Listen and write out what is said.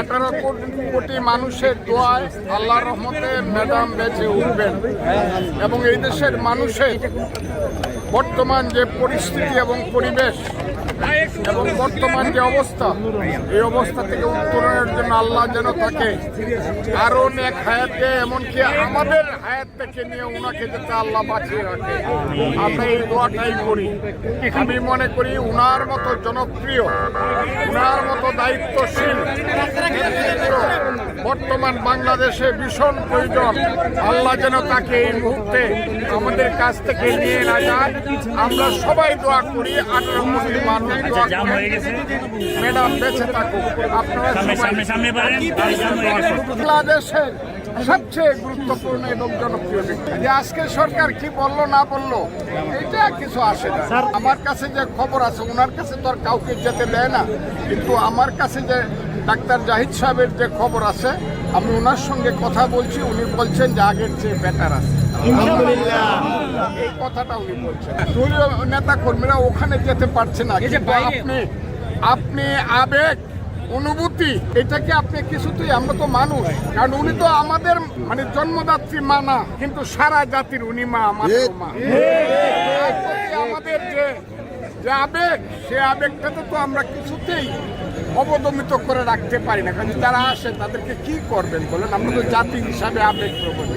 আঠারো কোটি মানুষের দোয়ায় আল্লাহ রহমতে ম্যাডাম বেঁচে উঠবেন। এবং এই দেশের মানুষের বর্তমান যে পরিস্থিতি এবং পরিবেশ এবং বর্তমান যে অবস্থা, এই অবস্থা থেকে উত্তরণের জন্য আল্লাহ যেন তাকে আরও এক হায়াতে এমনকি আমাদের হায়াত থেকে নিয়ে ওনাকে যাতে আল্লাহ বাঁচিয়ে রাখে। আমরা এই দোয়াটাই করি। আমি মনে করি উনার মতো জনপ্রিয়, উনার মতো দায়িত্বশীল বর্তমান বাংলাদেশে ভীষণ প্রয়োজন। আল্লাহ যেন তাকে এই মুহূর্তে আমাদের কাছ থেকে নিয়ে না যায়। আমরা সবাই দোয়া করি আঠারো কোটি মানুষ দোয়া জাম করি। গেছে। ম্যাডাম বেঁচে থাকুক আপনারা বাংলাদেশের সবচেয়ে গুরুত্বপূর্ণ এবং জনপ্রিয় ব্যক্তি। যে আজকে সরকার কি বলল না বলল এটা কিছু আসে না। আমার কাছে যে খবর আছে ওনার কাছে তো আর কাউকে যেতে দেয় না। কিন্তু আমার কাছে যে ডাক্তার জাহিদ সাহেবের যে খবর আছে আমি ওনার সঙ্গে কথা বলছি উনি বলছেন যে আগের চেয়ে বেটার আছে। এই কথাটা উনি বলছেন। দলীয় নেতা কর্মীরা ওখানে যেতে পারছে না আপনি আপনি আবেগ অনুভূতি এটাকে আপনি কিছুতেই আমরা তো মানুষ। কারণ উনি তো আমাদের মানে জন্মদাত্রী মা না কিন্তু সারা জাতির উনি মা আমাদের মা। আমাদের যে যে আবেগ সে আবেগটাতে তো আমরা কিছুতেই অবদমিত করে রাখতে পারি না। কারণ যারা আসে তাদেরকে কি করবেন বলেন? আমরা তো জাতি হিসাবে আবেগ প্রবণ